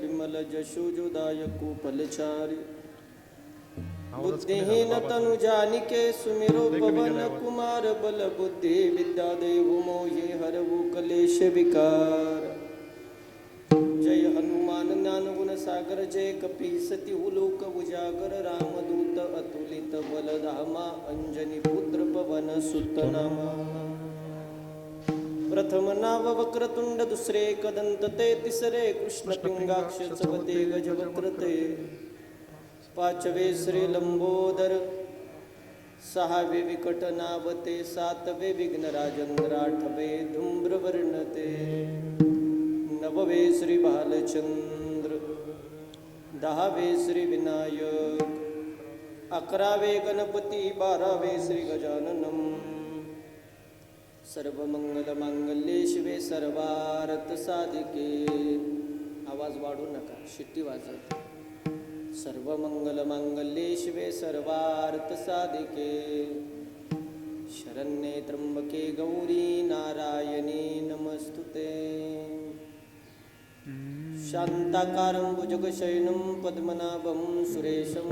विमल जशुजुदाय कुपलचारी बुद्धिहीन तनु जानिके सुमिरो पवन कुमार बल बुद्धि विद्या देव मोहि हरवु कलेश विकार। जय हनुमान ज्ञान गुण सागर जय कपी सती उलोक उजागर रामदूत अतुलित बल धामा अंजनी पुत्र पवन सुत नामा। प्रथम नाव वक्रतुंड दुसरे कदंत ते तिसरे कृष्णपिंगाक्ष चवते गजवक्र ते पाचवे श्री लंबोदर सहावे विकट नावते सातवे विघ्न राजेंद्र आठवे धुम्रवर्ण ते नववे श्री बालचंद्र दहावे श्री विनायक अकरावे गणपती बारावे श्री गजाननम। सर्वमंगलमांगल्ये शिवे सर्वारत साधिके. आवाज वाढू नका शिट्टी वाजत सर्वमंगलमांगल्ये शिवे सर्वार्थ साधिके. शरण्ये त्र्यंबके गौरी नारायणी नमस्तुते. शान्ताकारं भुजगशयनं पद्मनाभं सुरेशं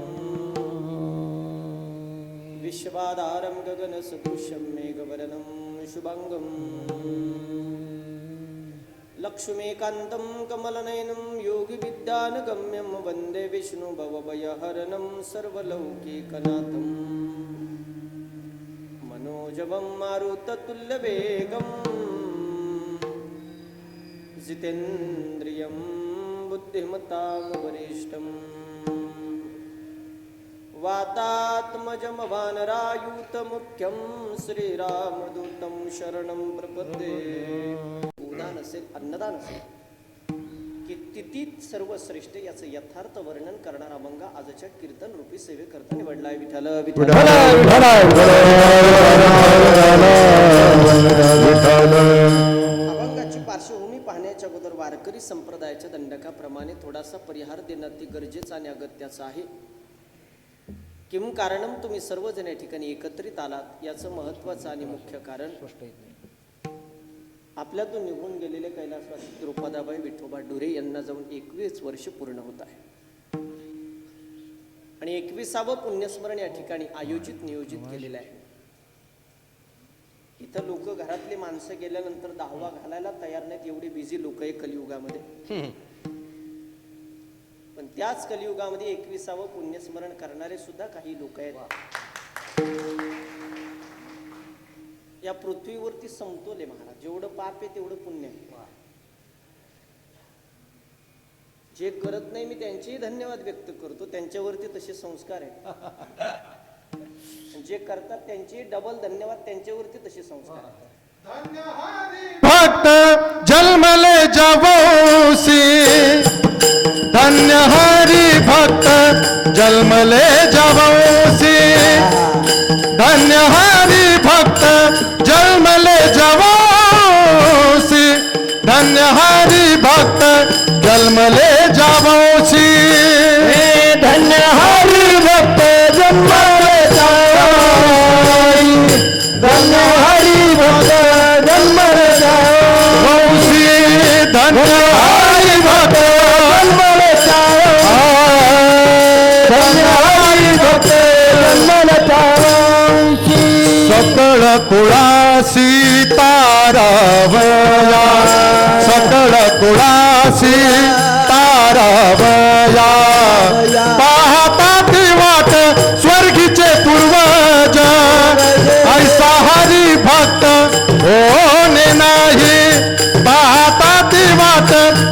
विश्वाधारं गगनसदृशं मेघवर्णं शुभाङ्गम्। लक्ष्मीकान्तं कमलनयनं योगिविद्यानगम्यं वन्दे विष्णुभवभयहरणं सर्वलौकिकनाथम्। मनोजवं मारुततुल्यवेगम्। जितेन्द्रियं बुद्धिमतां वरिष्ठम् वातात्मजमवानरायूतमुख्यं श्रीरामदूतं शरणं प्रपद्ये। उदान असेल अन्नदान असेल कितीतीत सर्वश्रेष्ठ याचं यथार्थ वर्णन करणारा अभंग आजच्या कीर्तन रूपी सेवेकरता निवडलाय विठाल विठाल अभंगाची पार्श्वभूमी पाहण्याच्या अगोदर वारकरी संप्रदायाच्या दंडकाप्रमाणे थोडासा परिहार देणं अति गरजेचं आणि अगत्याचं आहे. किम कारणम तुम्ही सर्वजण या ठिकाणी एकत्रित आलात? याचं महत्वाचं आणि मुख्य कारण आपल्यातून निघून गेलेले कैलासवासी द्रौपदाबाई विठोबा डुरे यांना जाऊन एकवीस वर्ष पूर्ण होत आहे. आणि एकविसावं पुण्यस्मरण या ठिकाणी आयोजित नियोजित केलेलं आहे. इथं लोक घरातली माणसं गेल्यानंतर दहावा घालायला तयार नाहीत एवढी बिझी लोक आहे कलियुगामध्ये. त्याच कलियुगामध्ये एकविसावं पुण्यस्मरण करणारे सुद्धा काही लोक आहेत. या पृथ्वीवरती समतोल आहे महाराज. जेवढं पाप आहे तेवढं पुण्य आहे. जे करत नाही मी त्यांचेही धन्यवाद व्यक्त करतो. त्यांच्यावरती तसे संस्कार आहेत. जे करतात त्यांचे डबल धन्यवाद त्यांच्यावरती तसे संस्कार आहेत. भक्त जन्मले जवोसी धन्य हरी भक्त जन्मले जवसी। धन्य हरी भक्त जन्मले जवसी। धन्य हरी भक्त जन्मले जवसी। कुळासी तारावया. सकळ कुळासी तारावया. पाहता ती वाट स्वर्गीचे पूर्वज. ऐसा हरी भक्त होणे नाही. पाहता ती वाट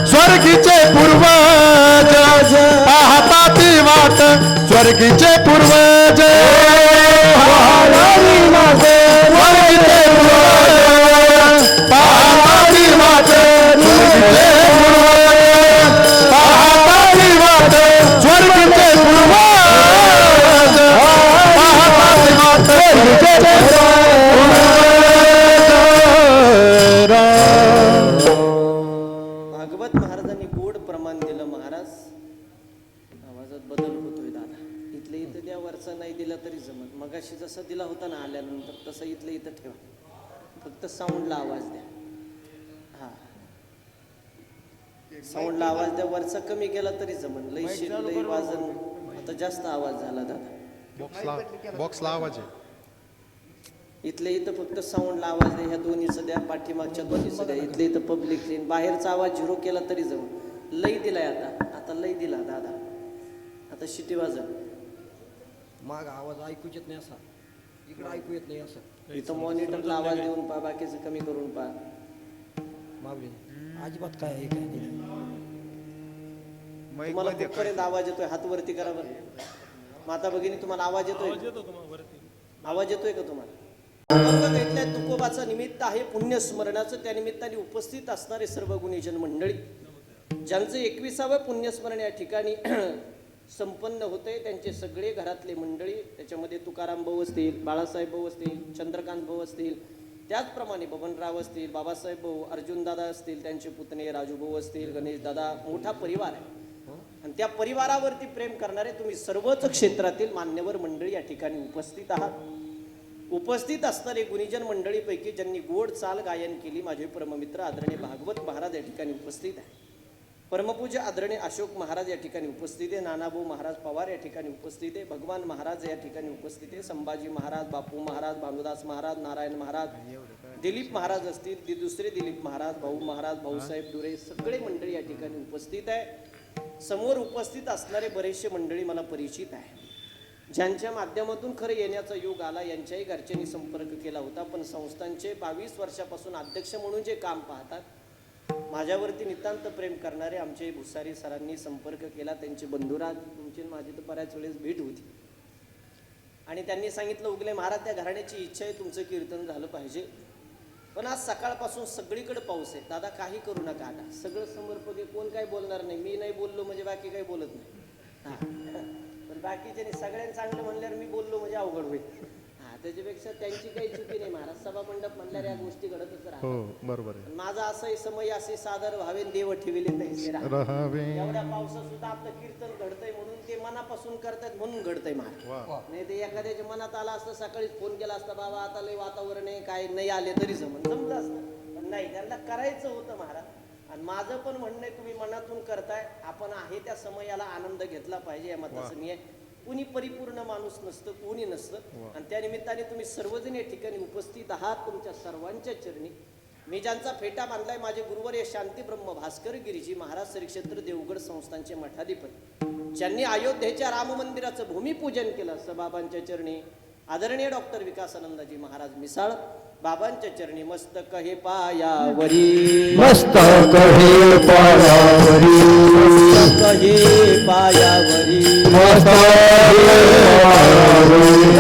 स्वर्गीचे पूर्वज. पाहता ती वाट स्वर्गीचे पूर्वज. महाराजांनी गोड प्रमाण दिलं महाराज. आवाजात बदल होतोय दादा. इथलं इथं द्या वरचा नाही दिला तरी जमत मगाशी जसा दिला होता ना आल्यानंतर तसं इथलं इथं ठेवा. फक्त साऊंडला आवाज द्या. हा. साऊंडला आवाज द्या वरचा कमी केला तरी जमन लई शीट लई वाजन आता जास्त आवाज झाला दादा. बॉक्सला बॉक्सला आवाज आहे. इथले इथं फक्त साऊंडला आवाज द्या ह्या दोन्हीचं द्या पाठीमागच्या दोन्हीचं द्या. इथले इथं पब्लिक बाहेरचा आवाज झिरो केला तरी जमन लई दिलाय आता. आता लई दिला दादा. आता शिटी वाजन माग आवाज ऐकूच येत नाही असा. इकडे ऐकू येत नाही असं. इथं मॉनिटरला आवाज देऊन पहा बाकीचं कमी करून पहा. मावली अजिबात काय आहे काय नाही. तुम्हाला कुठपर्यंत आवाज येतोय? हात वरती करा बरं. माता भगिनी तुम्हाला आवाज येतोय? आवाज येतोय का तुम्हाला? घेतलाय निमित्त आहे पुण्यस्मरणाचं. त्या निमित्ताने उपस्थित असणारे सर्व गुणीजन मंडळी. ज्यांचं एकविसावं पुण्यस्मरण या ठिकाणी संपन्न होते त्यांचे सगळे घरातले मंडळी त्याच्यामध्ये तुकाराम भाऊ असतील बाळासाहेब भाऊ असतील चंद्रकांत भाऊ असतील त्याचप्रमाणे बबनराव असतील बाबासाहेब भाऊ अर्जुनदादा असतील त्यांचे पुतणे राजूभाऊ असतील गणेश दादा मोठा परिवार आहे. आणि त्या परिवारावरती प्रेम करणारे तुम्ही सर्वच क्षेत्रातील मान्यवर मंडळी या ठिकाणी उपस्थित आहात. उपस्थित असणारे गुणीजन मंडळीपैकी ज्यांनी गोड चाल गायन केली माझे परममित्र आदरणीय भागवत महाराज या ठिकाणी उपस्थित आहे परमपूज्य आदरणीय अशोक महाराज या ठिकाणी उपस्थित आहे नानाभाऊ महाराज पवार या ठिकाणी उपस्थित आहे भगवान महाराज या ठिकाणी उपस्थित आहे संभाजी महाराज बापू महाराज भानुदास महाराज नारायण महाराज दिलीप महाराज असतील दि- दुसरे दिलीप महाराज भाऊ महाराज भाऊसाहेब दुरे सगळे मंडळी या ठिकाणी उपस्थित आहे. समोर उपस्थित असणारे बरेचसे मंडळी मला परिचित आहे ज्यांच्या माध्यमातून खरं येण्याचा योग आला यांच्याही घरच्यांनी संपर्क केला होता. पण संस्थांचे बावीस वर्षापासून अध्यक्ष म्हणून जे काम पाहतात माझ्यावरती नितांत प्रेम करणारे आमचे भुसारी सरांनी संपर्क केला. त्यांचे बंधुराज तुमची माझी तर बऱ्याच वेळेस भेट होती. आणि त्यांनी सांगितलं उगले महाराज त्या घराण्याची इच्छा आहे तुमचं कीर्तन झालं पाहिजे. पण आज सकाळपासून सगळीकडे पाऊस आहे. दादा काही करू नका आता. सगळं समर्पक आहे. कोण काय बोलणार नाही. मी नाही बोललो म्हणजे बाकी काही बोलत नाही. हा. पण बाकीचे सगळ्यांनी चांगलं म्हणल्यावर मी बोललो म्हणजे अवघड होईल. हा त्याच्यापेक्षा त्यांची काही चुकी नाही. महाराज सभा मंडप म्हणल्यावर या गोष्टी घडतच राहतात. हो बरोबर आहे. माझा असंही समय असे सादर व्हावे देव ठेविले. रहावे. एवढ्या पावसात सुद्धा आपलं कीर्तन घडतंय म्हणून ते मनापासून करतायत म्हणून घडतंय महाराज. वा. नाही ते एखाद्याच्या मनात आला असतं सकाळीच फोन केला असता बाबा आता लय वातावरण आहे काय नाही आले तरी जमन. जमलं असतं. पण नाही त्यांना करायचं होतं महाराज. आणि माझं पण म्हणणं आहे तुम्ही मनातून करताय. आपण आहे त्या समयाला आनंद घेतला पाहिजे या मताचं. मी आहे कुणी परिपूर्ण माणूस नसतं कोणी नसतं. आणि त्या निमित्ताने तुम्ही सर्वजण या ठिकाणी उपस्थित आहात तुमच्या सर्वांच्या चरणी. मी ज्यांचा फेटा बांधलाय माझे गुरुवर हे शांती ब्रह्म भास्कर गिरीजी महाराज श्रीक्षेत्र देवगड संस्थांचे मठाधिपती. ज्यांनी अयोध्येच्या राम मंदिराचं भूमिपूजन केलं असं बाबांच्या चरणी. आदरणीय डॉक्टर विकासानंदजी महाराज मिसाळ बाबांच्या चरणी मस्तक हे पायावरी. मस्तक हे पायावरी. मस्तक हे पायावरी. मस्तक हे पायावरी.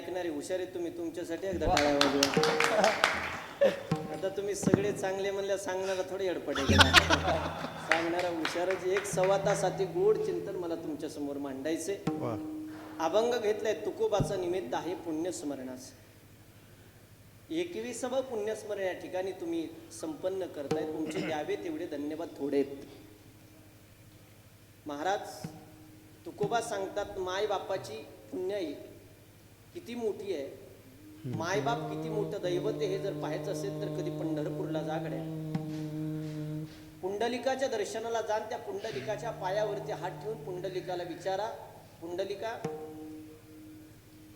ऐकणारे हुशार तुम्ही तुमच्यासाठी एकदा टाळ्या वाजवा. आता तुम्ही सगळे चांगले म्हणल्या सांगणारा थोडे अडपटे सांगणारा हुशारच एक सव्वा तासाती गोड चिंतन मला तुमच्यासमोर मांडायचे अभंग घेतलाय तुकोबाचा निमित्त आहे पुण्यस्मरणाचं एकविसावं पुण्यस्मरण या ठिकाणी तुम्ही संपन्न करताय. तुमचे द्यावे तेवढे धन्यवाद थोडे महाराज तुकोबा सांगतात माय बापाची पुण्याई किती मोठी आहे? मायबाप किती मोठं दैवत हे जर पाहायचं असेल तर कधी पंढरपूरला जा गड्या. पुंडलिकाच्या दर्शनाला जाण त्या पुंडलिकाच्या पायावरती हात ठेवून पुंडलिकाला विचारा. पुंडलिका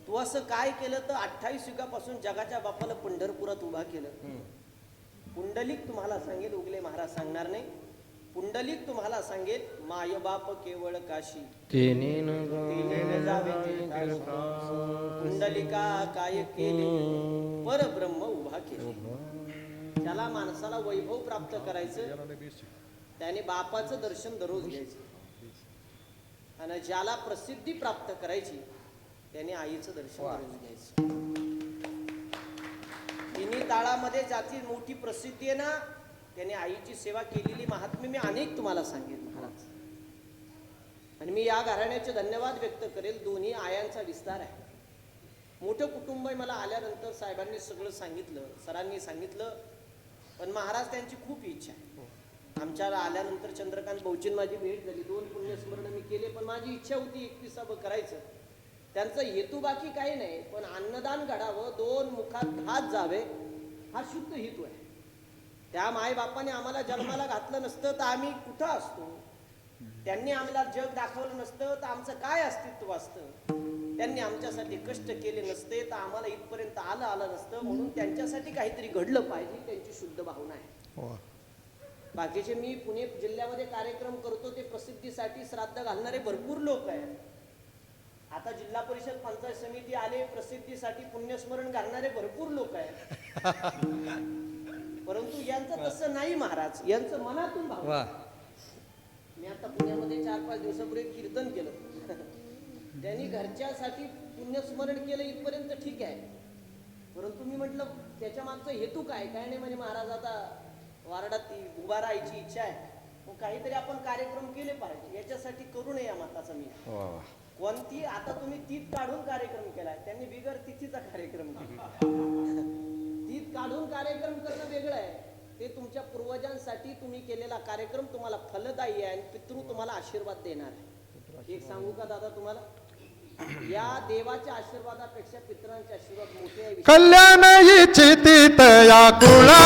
तू असं काय केलं तर अठ्ठावीस युगापासून जगाच्या बापाला पंढरपुरात उभा केलं? पुंडलिक तुम्हाला सांगेल उगले महाराज सांगणार नाही. पुंडलिक तुम्हाला सांगेल माय बाप केवळ काशी. तेने न तेने जावे ते काशी. पुंडलिका काय केले? परब्रह्म उभा केले. त्याला माणसाला वैभव प्राप्त करायचं. त्याने बापाचं दर्शन दररोज घ्यायचं. आणि ज्याला प्रसिद्धी प्राप्त करायची त्याने आईचं दर्शन दररोज घ्यायचं. तिन्ही ताळामध्ये ज्याची मोठी प्रसिद्धी आहे ना? त्याने आईची सेवा केलेली महात्मे मी अनेक तुम्हाला सांगेन महाराज. आणि मी या घराण्याचे धन्यवाद व्यक्त करेल. दोन्ही आयांचा विस्तार आहे. मोठं कुटुंब आहे मला आल्यानंतर साहेबांनी सगळं सांगितलं सरांनी सांगितलं. पण महाराज त्यांची खूप इच्छा आहे. आमच्याला आल्यानंतर चंद्रकांत भाऊचीन माझी भेट झाली. दोन पुण्यस्मरण मी केले पण माझी इच्छा होती एकविसावं करायचं. त्यांचा हेतू बाकी काही नाही पण अन्नदान घडावं दोन मुखात हात जावे हा शुद्ध हेतू आहे. त्या मायबापाने आम्हाला जन्माला घातलं नसतं तर आम्ही कुठं असतो? त्यांनी आम्हाला जग दाखवलं नसतं तर आमचं काय अस्तित्व असतं? त्यांनी आमच्यासाठी कष्ट केले नसते तर आम्हाला इथपर्यंत आलं आलं नसतं. म्हणून त्यांच्यासाठी काहीतरी घडलं पाहिजे त्यांची शुद्ध भावना आहे. बाकीचे मी पुणे जिल्ह्यामध्ये कार्यक्रम करतो ते प्रसिद्धीसाठी श्राद्ध घालणारे भरपूर लोक आहेत. आता जिल्हा परिषद पंचायत समिती आले प्रसिद्धीसाठी पुण्यस्मरण घालणारे भरपूर लोक आहेत. परंतु यांचं तसं नाही महाराज. यांचं मनातून भाव वा. मी आता पुण्यामध्ये चार पाच दिवसापूर्वी कीर्तन केलं. त्यांनी घरच्यासाठी पुण्यस्मरण केलं इथपर्यंत ठीक आहे. परंतु मी म्हटलं त्याच्या मागचा हेतू काय? काय नाही म्हणजे महाराज आता वारडात ती उभा राहायची इच्छा आहे. मग काहीतरी आपण कार्यक्रम केले पाहिजे. याच्यासाठी करू नये या मताचा मी. वा वा. कोणती? आता तुम्ही तीत काढून कार्यक्रम केलाय. त्यांनी बिगर तिथीचा कार्यक्रम केला. काढून कार्यक्रम करणं वेगळं आहे. ते तुमच्या पूर्वजांसाठी तुम्ही केलेला कार्यक्रम तुम्हाला फलदायी आहे आणि पितृ तुम्हाला आशीर्वाद देणार आहे. एक सांगू का दादा तुम्हाला? या देवाच्या आशीर्वादापेक्षा पितरांचे आशीर्वाद मोठे आहे कल्याण इच्छितीत या कुळा.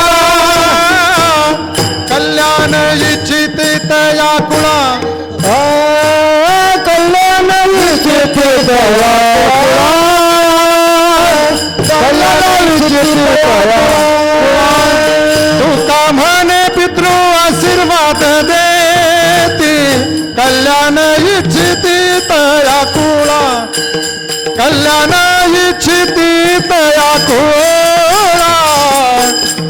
कल्याण इच्छितीत या कुळा. कल्याण इच्छितीत या कुळा. कल्याण इच्छितीत या कुळा तुका म्हणे पितृ आशीर्वाद देती कल्याण इच्छितीत या कुळा कल्याण इच्छिती तया कुळा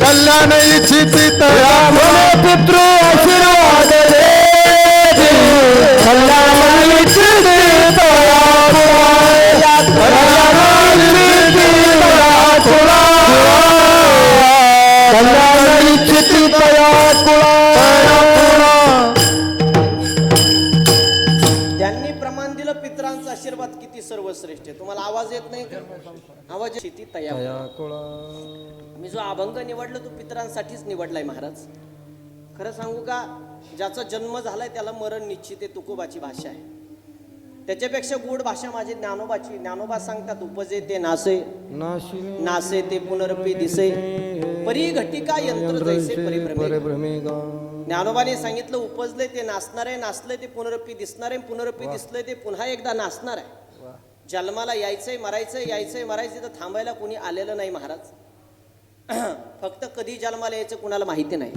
कल्याण इच्छिती तया पितृ आशीर्वाद अभंग निवडला तो पितरांसाठीच निवडलाय महाराज. खरं सांगू का ज्याचा जन्म झालाय त्याला मरण निश्चित आहे तुकोबाची भाषा आहे. त्याच्यापेक्षा गोड भाषा माझी ज्ञानोबाची. ज्ञानोबा सांगतात उपजे ते नासे नासे ते पुनरपी दिसे. परी घटिका यंत्र जैसे ज्ञानोबाने सांगितलं उपजले ते नाचणार आहे नाचले ते पुनरपी दिसणार आहे पुनरपी दिसले ते पुन्हा एकदा नाचणार आहे. जन्माला यायचंय मरायचंय यायचंय मरायचं तर थांबायला कोणी आलेलं नाही महाराज. फक्त कधी जन्माला यायचं कुणाला माहिती नाही.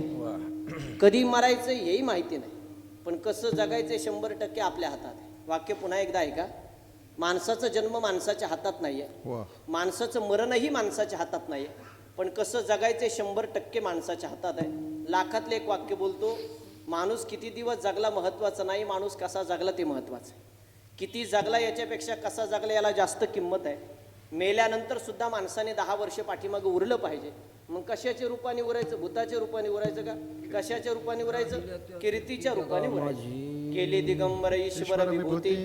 कधी मरायचं हेही माहिती नाही. पण कसं जगायचं शंभर टक्के आपल्या हातात आहे. वाक्य पुन्हा एकदा आहे का माणसाचा जन्म माणसाच्या हातात नाहीये. वा. माणसाचं मरणही माणसाच्या हातात नाहीये. पण कसं जगायचं शंभर टक्के माणसाच्या हातात आहे. लाखातले एक वाक्य बोलतो माणूस किती दिवस जगला महत्वाचं नाही माणूस कसा जगला ते महत्वाचं आहे. किती जगला याच्यापेक्षा कसा जगला याला जास्त किंमत आहे. मेल्यानंतर सुद्धा माणसाने दहा वर्ष पाठीमागं उरलं पाहिजे. मग कशाच्या रूपाने उरायचं? भूताच्या रूपाने उरायचं का? कशाच्या रूपाने उरायचं? कीर्तीच्या रूपाने उरायचं. केले दिगंबर ईश्वर विभूती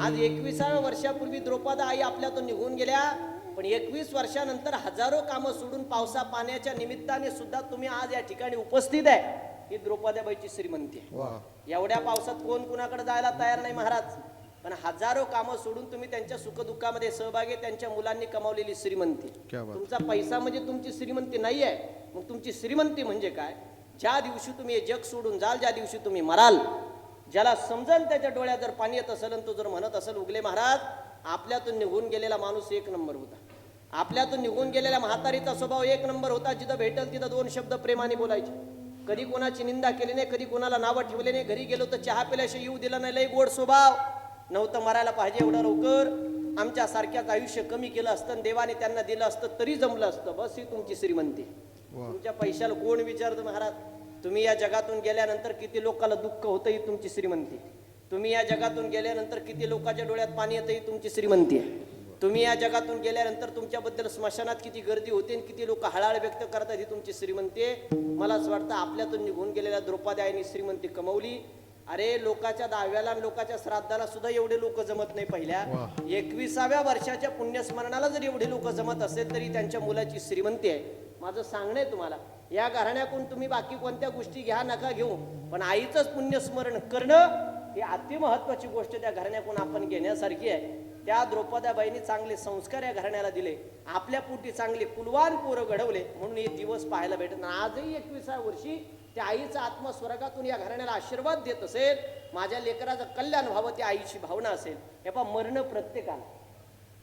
आज एकविसाव्या वर्षापूर्वी द्रौपदा आई आपल्यातून निघून गेल्या. पण एकवीस वर्षानंतर हजारो कामं सोडून पावसा पाण्याच्या निमित्ताने सुद्धा तुम्ही आज या ठिकाणी उपस्थित आहे. ही द्रौपदाबाईची श्रीमंती आहे. एवढ्या पावसात कोण कुणाकडे जायला तयार नाही महाराज? पण हजारो कामं सोडून तुम्ही त्यांच्या सुखदुःखामध्ये सहभागी त्यांच्या मुलांनी कमावलेली श्रीमंती. तुमचा पैसा म्हणजे तुमची श्रीमंती नाही आहे मग तुमची श्रीमंती म्हणजे काय? ज्या दिवशी तुम्ही हे जग सोडून जाल ज्या दिवशी तुम्ही मराल ज्याला समजल त्याच्या डोळ्यात जर पाणी येत असेल आणि तो जर म्हणत असेल उगले महाराज आपल्यातून निघून गेलेला माणूस एक नंबर होता. आपल्यातून निघून गेलेल्या म्हातारीचा स्वभाव एक नंबर होता जिथं भेटल तिथं दोन शब्द प्रेमाने बोलायचे. कधी कोणाची निंदा केली नाही कधी कोणाला नावं ठेवले नाही घरी गेलो तर चहा पिल्याशिवाय येऊ दिला नाही लई गोड स्वभाव. नव्हतं मरायला पाहिजे एवढं लवकर. आमच्या सारख्याच आयुष्य कमी केलं असतं आणि देवाने त्यांना दिलं असतं तरी जमलं असतं. बस ही तुमची श्रीमंती. तुमच्या पैशाला कोण विचारतं महाराज? तुम्ही या जगातून गेल्यानंतर किती लोकांना दुःख होतं ही तुमची श्रीमंती. तुम्ही या जगातून गेल्यानंतर किती लोकांच्या डोळ्यात पाणी येतं ही तुमची श्रीमंती आहे. तुम्ही या जगातून गेल्यानंतर तुमच्याबद्दल स्मशानात किती गर्दी होते आणि किती लोक हळाळ व्यक्त करतात ही तुमची श्रीमंती आहे. मला असं वाटतं आपल्यातून निघून गेलेल्या द्रौपदी आईने श्रीमंती कमवली. अरे लोकाच्या दहाव्याला लोकाच्या श्राद्धाला सुद्धा एवढे लोक जमत नाही पहिल्या. एकविसाव्या वर्षाच्या पुण्यस्मरणाला जर एवढे लोक जमत असेल तरी त्यांच्या मुलाची श्रीमंती आहे. माझं सांगणं आहे तुम्हाला या घराण्याकडून तुम्ही बाकी कोणत्या गोष्टी घ्या नका घेऊ. पण आईचंच पुण्यस्मरण करणं ही अति महत्वाची गोष्ट त्या घराण्याकडून आपण घेण्यासारखी आहे. त्या द्रौपदाबाईंनी चांगले संस्कार या घराण्याला दिले. आपल्या पोटी चांगले पुलवान पोरं घडवले म्हणून हे दिवस पाहायला भेटत आजही एकविसाव्या वर्षी त्या आईचा आत्मा स्वर्गातून या घराण्याला आशीर्वाद देत असेल माझ्या लेकराचं कल्याण व्हावं त्या आईची भावना असेल. हे पहा मरणं प्रत्येकाला.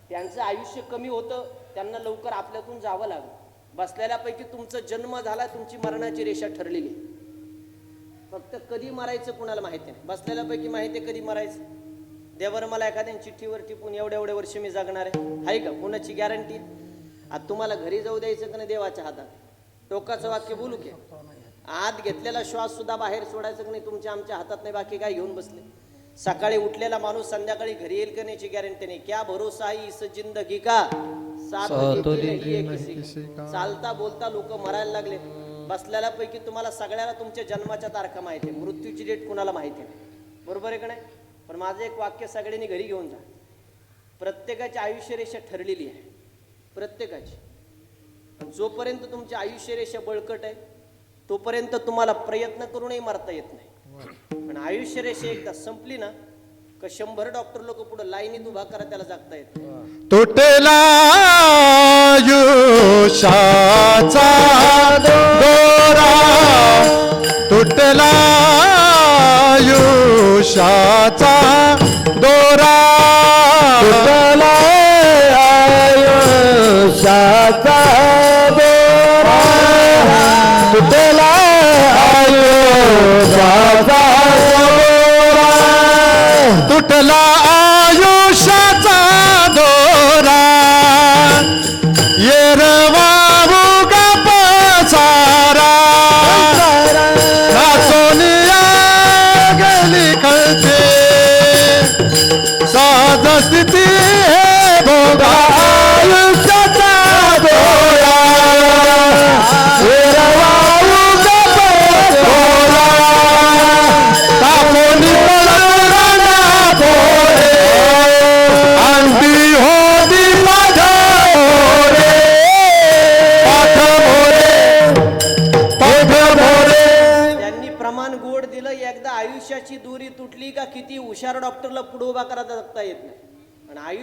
त्यांचं आयुष्य कमी होतं त्यांना लवकर आपल्यातून जावं लागलं. बसलेल्यापैकी तुमचा जन्म झाला तुमची मरणाची रेषा ठरलेली. आहे. फक्त कधी मरायचं कुणाला माहिती नाही. बसलेल्यापैकी माहिती आहे कधी मरायचं? देवर मला एखाद्या चिठ्ठीवर टिपून एवढे एवढे वर्ष मी जगणार आहे. आहे का? कुणाची गॅरंटी आता तुम्हाला घरी जाऊ द्यायचं का नाही देवाच्या हातात? टोकाचं वाक्य बोलू की? आत घेतलेला श्वास सुद्धा बाहेर सोडायचं का नाही? तुमच्या आमच्या हातात नाही बाकी काय घेऊन बसले? सकाळी उठलेला माणूस संध्याकाळी घरी येईल का नाहीची गॅरंटी नाही. क्या भरोसा है इस जिंदगी का. चालता बोलता लोक मरायला लागले. बसलेल्या पैकी तुम्हाला सगळ्याला तुमच्या जन्माच्या तारखा माहिती आहे. मृत्यूची डेट कुणाला माहिती नाही बरोबर आहे का नाही? पण माझं एक वाक्य सगळ्यांनी घरी घेऊन जा. प्रत्येकाची आयुष्यरेषा ठरलेली आहे. प्रत्येकाची. जोपर्यंत तुमची आयुष्यरेषा बळकट आहे तोपर्यंत तुम्हाला प्रयत्न करूनही मारता येत नाही. पण आयुष्यरेषा एकदा संपली ना का शंभर डॉक्टर लोक पुढे लाईनीत उभा करा त्याला जागता येत तुटला दोरा. तुटला युषाचा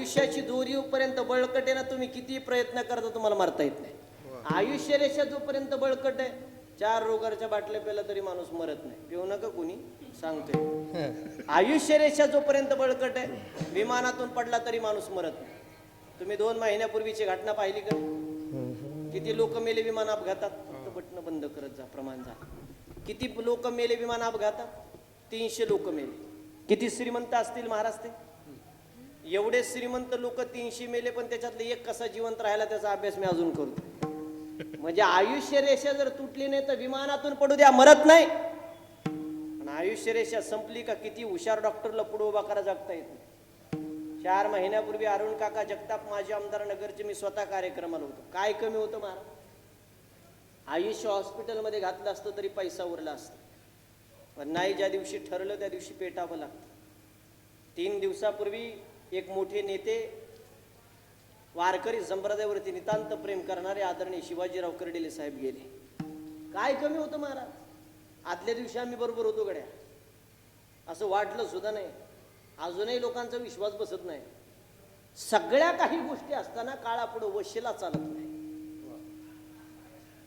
आयुष्याची दोरी पर्यंत बळकट आहे ना तुम्ही किती प्रयत्न करता तुम्हाला मारता येत नाही. आयुष्य रेषा जोपर्यंत बळकट आहे चार रोगाच्या बाटल्या पेला तरी माणूस मरत नाही. पिऊ नका कोणी सांगतोय. आयुष्य रेषा जोपर्यंत बळकट आहे विमानातून पडला तरी माणूस मरत नाही. तुम्ही दोन महिन्यापूर्वीची घटना पाहिली का? किती लोक मेले विमान अपघातात? फक्त बटणं बंद करत जा प्रमाण जा. किती लोक मेले विमान अपघातात? तीनशे लोक मेले. किती श्रीमंत असतील महाराज ते? एवढे श्रीमंत लोक तीनशे मेले पण त्याच्यातले एक कसा जिवंत राहिला त्याचा अभ्यास मी अजून करतो म्हणजे आयुष्य रेषा जर तुटली नाही तर विमानातून पडू द्या मरत नाही. आणि आयुष्य रेषा संपली का किती हुशार डॉक्टरला पुढे उभा करा जगता येत नाही. चार महिन्यापूर्वी अरुण काका जगताप माझे आमदार नगरचे मी स्वतः कार्यक्रमाला होतो. काय कमी होतं महाराज आयुष्य हॉस्पिटलमध्ये घातलं असतं तरी पैसा उरला असता. पण नाही ज्या दिवशी ठरलं त्या दिवशी पेटावं लागतं. तीन दिवसापूर्वी एक मोठे नेते वारकरी संप्रदायावरती नितांत प्रेम करणारे आदरणीय शिवाजीराव कर्डिले साहेब गेले. काय कमी होतं महाराज? आदल्या दिवशी आम्ही बरोबर होतो गड्या. असं वाटलं सुद्धा नाही. अजूनही लोकांचा विश्वास बसत नाही. सगळ्या काही गोष्टी असताना काळापुढं वशिला चालत नाही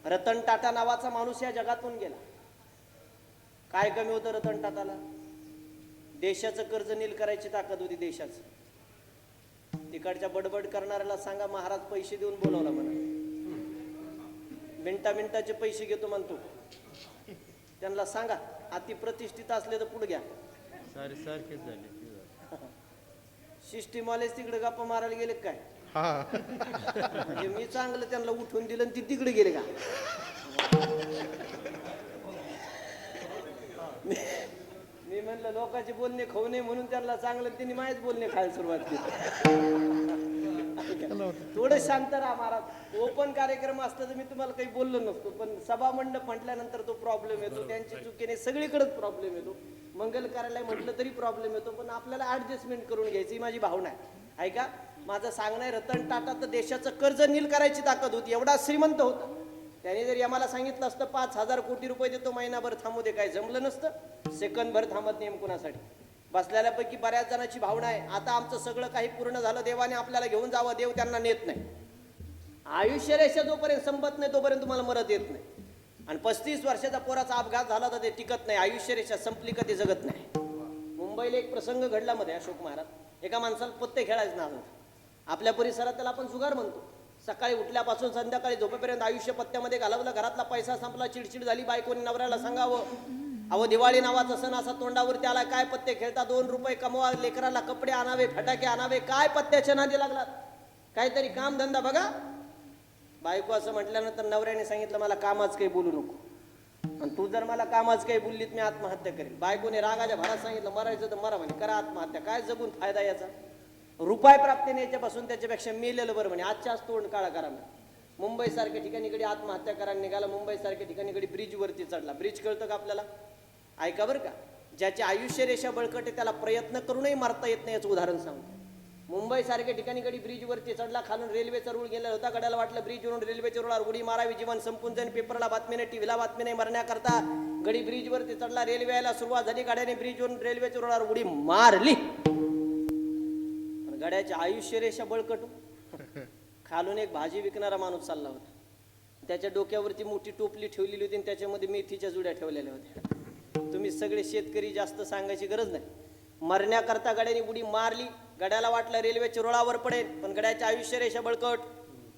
रतन टाटा नावाचा माणूस या जगातून गेला. काय कमी होतं रतन टाटाला? देशाचं कर्ज नील करायची ताकद होती देशाचं. तिकडच्या बडबड करणाऱ्याला सांगा महाराज पैसे देऊन बोलवला म्हणा. मिनटा मिनिटाचे पैसे घेतो म्हणतो. त्यांना सांगा अति प्रतिष्ठित असले तर पुढे घ्या. सारे सारखेच झाले सिस्टीमवालेच तिकडे गप्पा मारायला गेले काय? हा. म्हणजे मी चांगलं त्यांना उठवून दिलं आणि ती तिकडे गेले का? मी म्हणलं लोकांचे बोलणे खाऊ नये म्हणून त्यांना चांगलं त्यांनी माझेच बोलणे खायला सुरुवात केली. थोडं शांत राहा महाराज. ओपन कार्यक्रम असता तर मी तुम्हाला काही बोललो नसतो पण सभा मंडप म्हटल्यानंतर तो प्रॉब्लेम येतो त्यांची चुकीने सगळीकडेच प्रॉब्लेम येतो. मंगल कार्यालय म्हटलं तरी प्रॉब्लेम येतो पण आपल्याला ऍडजस्टमेंट करून घ्यायची ही माझी भावना आहे. ऐका माझं सांगणं आहे रतन टाटा तर देशाचं कर्ज नील करायची ताकद होती एवढा श्रीमंत होता. त्याने जर आम्हाला सांगितलं असतं पाच हजार कोटी रुपये देतो महिनाभर थांबू दे काय जमलं नसतं. सेकंदभर थांबत नाही कुणासाठी. बसलेल्यापैकी बऱ्याच जणांची भावना आहे आता आमचं सगळं काही पूर्ण झालं देवाने आपल्याला घेऊन जावं देव त्यांना नेत नाही. आयुष्य रेषा जोपर्यंत संपत नाही तोपर्यंत तुम्हाला मरत येत नाही. आणि पस्तीस वर्षाचा पोराचा अपघात झाला तर ते टिकत नाही आयुष्य रेषा संपली का ते जगत नाही. मुंबईला एक प्रसंग घडला मध्ये अशोक महाराज. एका माणसाला पत्ते खेळायचं नाव आपल्या परिसरात त्याला आपण जुगार म्हणतो. सकाळी उठल्यापासून संध्याकाळी झोपेपर्यंत आयुष्य पत्त्यामध्ये घालवलं. घरातला पैसा संपला चिडचिड झाली बायकोनी नवऱ्याला सांगावं. अहो दिवाळी नावाचा सण असा तोंडावर त्याला काय पत्ते खेळता दोन रुपये कमवा लेकराला कपडे आणावे फटाके आणावे काय पत्त्याच्या नादी लागलात काहीतरी काम धंदा बघा. बायको असं म्हटल्यानंतर नवऱ्याने सांगितलं मला कामाच काही बोलू नको. आणि तू जर मला कामाच काही बोललीत मी आत्महत्या करेल बायकोने रागाच्या भरात सांगितलं मरायचं तर मरा म्हणे करा आत्महत्या काय जगून फायदा याचा? रुपाय प्राप्तीने याच्यापासून त्याच्यापेक्षा मेलेलं बरं म्हणे. आजच्या आज तोंड काळा करा म्हणे. मुंबई सारख्या ठिकाणी कडे आत्महत्या करायला निघाला मुंबई सारख्या ठिकाणी कडे ब्रिजवरती चढला. ब्रिज कळतं का आपल्याला? ऐका बरं का. ज्याची आयुष्य रेषा बळकट आहे त्याला प्रयत्न करूनही मारता येत नाही याचं उदाहरण सांगतो. मुंबई सारख्या ठिकाणी गडी ब्रिजवरती चढला खालून रेल्वेचा रूळ गेला होता. गड्याला वाटलं ब्रिजवरून रेल्वेच्या रुळावर उडी मारावी जीवन संपून जाईन. पेपरला बातमी नाही टीव्हीला बातमी नाही मरण्याकरता गडी ब्रिजवरती चढला. रेल्वे यायला सुरुवात झाली गाड्याने ब्रिजवरून रेल्वेच्या रुळावर उडी मारली. गड्याची आयुष्य रेषा बळकट खालून एक भाजी विकणारा माणूस चालला होता. त्याच्या डोक्यावरती मोठी टोपली ठेवलेली होती आणि त्याच्यामध्ये मेथीच्या जुड्या ठेवलेल्या होत्या. तुम्ही सगळे शेतकरी जास्त सांगायची गरज नाही. मरण्याकरता गड्याने उडी मारली. गड्याला वाटलं रेल्वेच्या रुळावर पडेल पण गड्याच्या आयुष्य रेषा बळकट.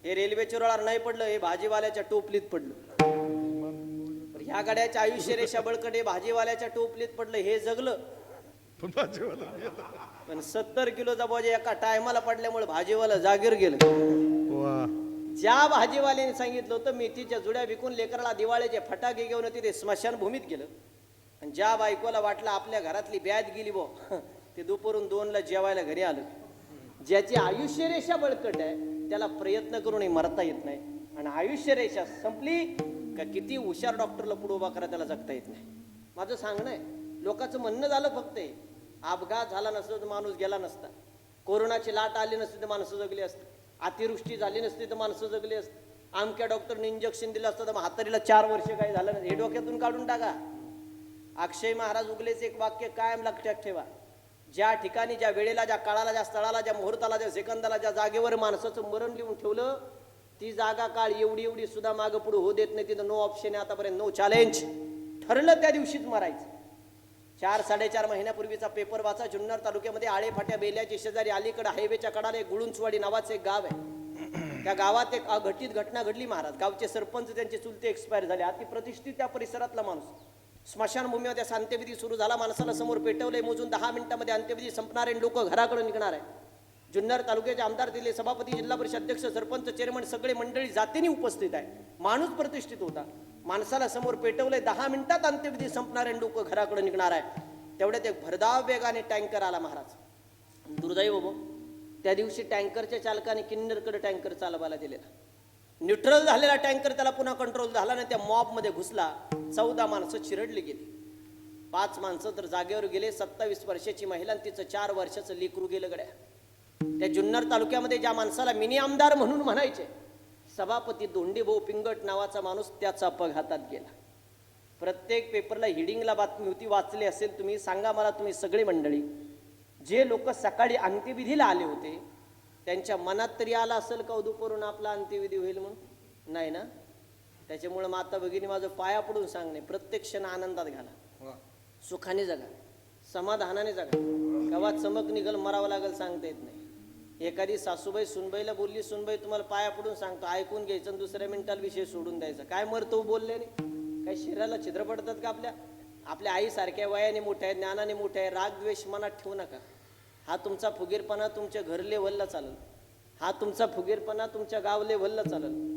हे रेल्वेच्या रुळावर नाही पडलं हे भाजीवाल्याच्या टोपलीत पडलं. ह्या गड्याच्या आयुष्य रेषा बळकट हे भाजीवाल्याच्या टोपलीत पडलं हे जगलं. पण सत्तर किलोचा बोजा एका टायमाला पडल्यामुळे भाजीवाला जागीर गेलं. ज्या भाजीवाल्याने सांगितलं होतं मेथीच्या जुड्या विकून लेकराला दिवाळीचे फटाके घेऊन तिथे स्मशानभूमीत गेलं. आणि ज्या बायकोला वाटलं आपल्या घरातली ब्याज गेली बो ते दुपारून दोनला जेवायला घरी आलं. ज्याची आयुष्य रेषा बळकट आहे त्याला प्रयत्न करूनही मरता येत नाही. आणि आयुष्य रेषा संपली का किती हुशार डॉक्टरला पुढे उभा करा त्याला जगता येत नाही. माझं सांगणं आहे लोकांचं म्हणणं झालं फक्त. अपघात झाला नसता तर माणूस गेला नसता. कोरोनाची लाट आली नसती तर माणसं जगली असती. अतिवृष्टी झाली नसती तर माणसं जगली असती. आमक्या डॉक्टरने इंजेक्शन दिलं असतं तर म्हातारीला चार वर्ष काही झालं नाही. हे डोक्यातून काढून टाका. अक्षय महाराज उगलेच एक वाक्य कायम लक्षात ठेवा. ज्या ठिकाणी ज्या वेळेला ज्या काळाला ज्या स्थळाला ज्या मुहूर्ताला ज्या सेकंदाला ज्या जागेवर माणसाचं मरण लिहून ठेवलं ती जागा काळ एवढी एवढी सुद्धा मागं पुढे होऊ देत नाही. तिथं नो ऑप्शन आहे. आतापर्यंत नो चॅलेंज ठरलं त्या दिवशीच मारायचं. चार साडेचार महिन्यापूर्वीचा पेपर वाचा. जुन्नर तालुक्यामध्ये आळेफाट्या बेल्याची शेजारी अलीकडे हायवेच्या कडाला एक गुळुंचवाडी नावाचं एक गाव आहे. त्या गावात एक अघटित घटना घडली महाराज. गावचे सरपंच त्यांचे चुलते एक्सपायर झाले. अति प्रतिष्ठित त्या परिसरातला माणूस. स्मशानभूमीमध्ये अंत्यविधी सुरू झाला. माणसाला समोर पेटवलंय. मोजून दहा मिनिटामध्ये अंत्यविधी संपणार आहे लोक घराकडे निघणार आहे. जुन्नर तालुक्याचे आमदार दिले सभापती जिल्हा परिषद अध्यक्ष सरपंच चेअरमन सगळे मंडळी जातीने उपस्थित आहे माणूस प्रतिष्ठित होता. माणसाला समोर पेटवलंय दहा मिनिटात अंत्यविधी संपणारे आहे लोक घराकडे निघणार आहे. तेवढ्यात एक भरधाव वेगाने टँकर आला महाराज. दुर्दैव बो त्या दिवशी टँकरच्या चालकाने किन्नरकडे टँकर चालवायला दिलेला. न्यूट्रल झालेला टँकर त्याला पुन्हा कंट्रोल झाला नाही त्या मॉबमध्ये घुसला. चौदा माणसं चिरडली गेली. पाच माणसं तर जागेवर गेले. सत्तावीस वर्षाची महिला आणि तिचं चार वर्षाचं लेकरू गेलं गड्या. त्या जुन्नर तालुक्यामध्ये ज्या माणसाला मिनी आमदार म्हणून म्हणायचे सभापती दोंडीभाऊ पिंगट नावाचा माणूस त्याचा अपघातात गेला. प्रत्येक पेपरला हिडिंगला बातमी होती वाचली असेल तुम्ही सांगा मला तुम्ही सगळी मंडळी. जे लोक सकाळी अंत्यविधीला आले होते त्यांच्या मनात तरी आला असेल का दुपारून आपला अंत्यविधी होईल म्हणून? नाही ना? त्याच्यामुळे माता भगिनी माझं पाया पडून सांगणे प्रत्येक क्षण आनंदात घाला. सुखाने जगा. समाधानाने जगा. गावात चमक निघल मरावं लागेल सांगता येत नाही. एखादी सासूबाई सुनबाईला बोलली सुनबाई तुम्हाला पाया पडून सांगतो ऐकून घ्यायचं आणि दुसऱ्या मिनिटाला विषय सोडून द्यायचा. काय मरतो बोलले नाही. काय शरीराला छिद्र पडतात का आपल्या? आपल्या आईसारख्या वयाने मोठ्या आहे ज्ञानाने मोठ्या आहे राग द्वेष मनात ठेवू नका. हा तुमचा फुगीरपणा तुमच्या घर लेवलला चालेल. हा तुमचा फुगीरपणा तुमच्या गाव लेवलला चालेल.